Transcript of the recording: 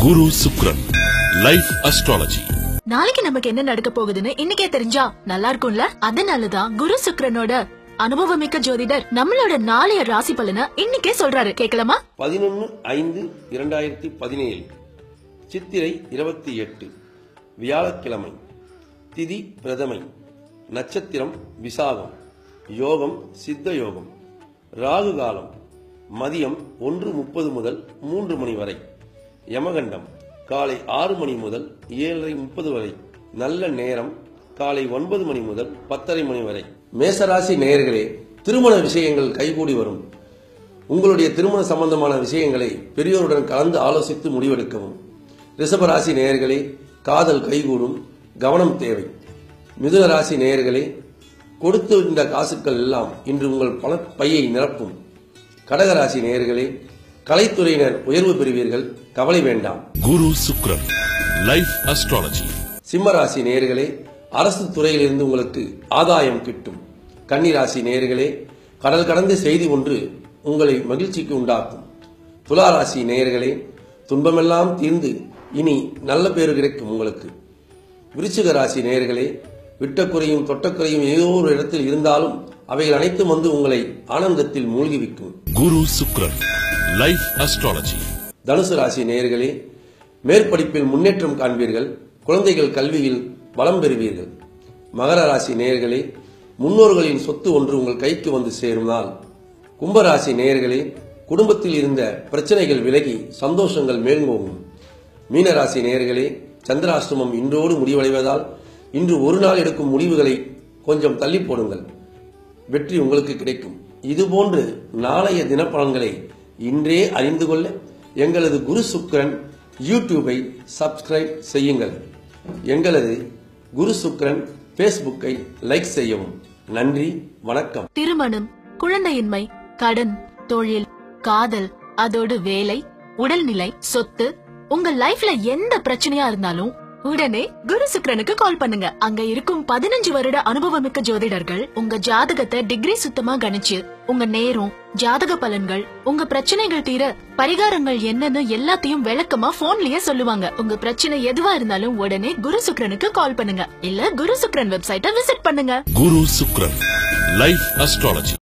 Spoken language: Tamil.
குரு சுக்ரன் லைஃப் அஸ்ட்ராலஜி நாளைக்கு நமக்கு என்ன நடக்க போகுதுன்னு இன்னைக்கே தெரிஞ்சா நல்லா இருக்கும்ல? அதனாலதான் குரு சுக்ரனோட அனுபவமிக்க ஜோதிடர் நம்மளோட நாளைய ராசி பலனை இன்னைக்கே சொல்றாரு. கேட்கலாமா? பதினொன்று ஐந்து இரண்டாயிரத்தி பதினேழு. சித்திரை இருபத்தி எட்டு. வியாழக்கிழமை. திதி பிரதமை. நட்சத்திரம் விசாகம். யோகம் சித்த யோகம். ராகு காலம். மதியம் ஒன்று முப்பது முதல் மூன்று மணி வரை. யமகண்டம். காலை ஆறு மணி முதல் ஏழரை முப்பது வரை. நல்ல நேரம் காலை ஒன்பது மணி முதல் பத்தரை மணி வரை. மேசராசி நேயர்களே திருமண விஷயங்கள் கைகூடி வரும். உங்களுடைய திருமண சம்பந்தமான விஷயங்களை பெரியோருடன் கலந்து ஆலோசித்து முடிவெடுக்கவும். ரிஷபராசி நேயர்களே காதல் கைகூடும் கவனம் தேவை. மிதுன ராசி நேயர்களே கொடுத்து இந்த காசுக்கள் எல்லாம் இன்று உங்கள் பண பையை நிரப்பும். கடகராசி நேயர்களே கலைத்துறையினர் உயர்வு பெறுவீர்கள். கவலை வேண்டாம். குரு சுக்ரன் லைஃப் அஸ்ட்ராலஜி சிம்மராசி நேயர்களே அரசு துறையிலிருந்து உங்களுக்கு ஆதாயம் கிட்டும். கன்னிராசி நேயர்களே கடல் கடந்த செய்தி ஒன்று உங்களை மகிழ்ச்சிக்கு உண்டாக்கும். துளாராசி நேயர்களே துன்பமெல்லாம் தீர்ந்து இனி நல்ல பேறு கிடைக்கும் உங்களுக்கு. விருச்சிக ராசி நேயர்களே விட்டக்குறையும் தொட்டக்குறையும் ஏதோ ஒரு இடத்தில் இருந்தாலும் அவைகள் அனைத்தும் வந்து உங்களை ஆனந்தத்தில் மூழ்கிவிக்கும். குரு சுக்ரன் லைஃப் அஸ்ட்ராலஜி தனுசு ராசி நேயர்களே மேற்படிப்பில் முன்னேற்றம் காண்பீர்கள் குழந்தைகள் கல்வியில் பலம் பெறுவீர்கள். மகர ராசி நேயர்களே முன்னோர்களின் சொத்து ஒன்று உங்கள் கைக்கு வந்து சேரும் நாள் கும்பராசி நேயர்களே குடும்பத்தில் இருந்த பிரச்சனைகள் விலகி சந்தோஷங்கள் மேல்மோகும். மீனராசி நேயர்களே சந்திராஷ்டமம் இன்றோடு முடிவடைவதால் இன்று ஒரு நாள் எடுக்கும் முடிவுகளை கொஞ்சம் தள்ளி போடுங்கள். வெற்றி உங்களுக்கு கிடைக்கும். இதுபோன்று நாளைய தினப்பலன்களை இன்றே அறிந்து கொள்ள எங்களது குரு சுக்ரன் யூடியூபை சப்ஸ்கிரைப் செய்யுங்கள். எங்களது குரு சுக்ரன் ஃபேஸ்புக்கை லைக் செய்யவும். நன்றி வணக்கம். திருமணம் குழந்தையின்மை கடன் தொழில் காதல் அதோடு வேலை உடல்நிலை சொத்து உங்க லைஃப்ல எந்த பிரச்சனையா இருந்தாலும் உடனே குரு சுக்ரனுக்கு கால் பண்ணுங்க. அங்க இருக்கும் பதினஞ்சு வருட அனுபவமிக்க ஜோதிடர்கள் உங்க ஜாதகத்தை டிகிரி சுத்தமா கணிச்சு உங்க நேரம் ஜாதக பலன்கள் உங்க பிரச்சனைகள் தீர பரிகாரங்கள் என்னன்னு எல்லாத்தையும் விளக்கமா போன்லயே சொல்லுவாங்க. உங்க பிரச்சனை எதுவா இருந்தாலும் உடனே குரு சுக்ரனுக்கு கால் பண்ணுங்க. இல்ல குரு சுக்ரன் வெப்சைட்டை விசிட் பண்ணுங்க. குரு சுக்ரன் லைஃப் அஸ்ட்ராலஜி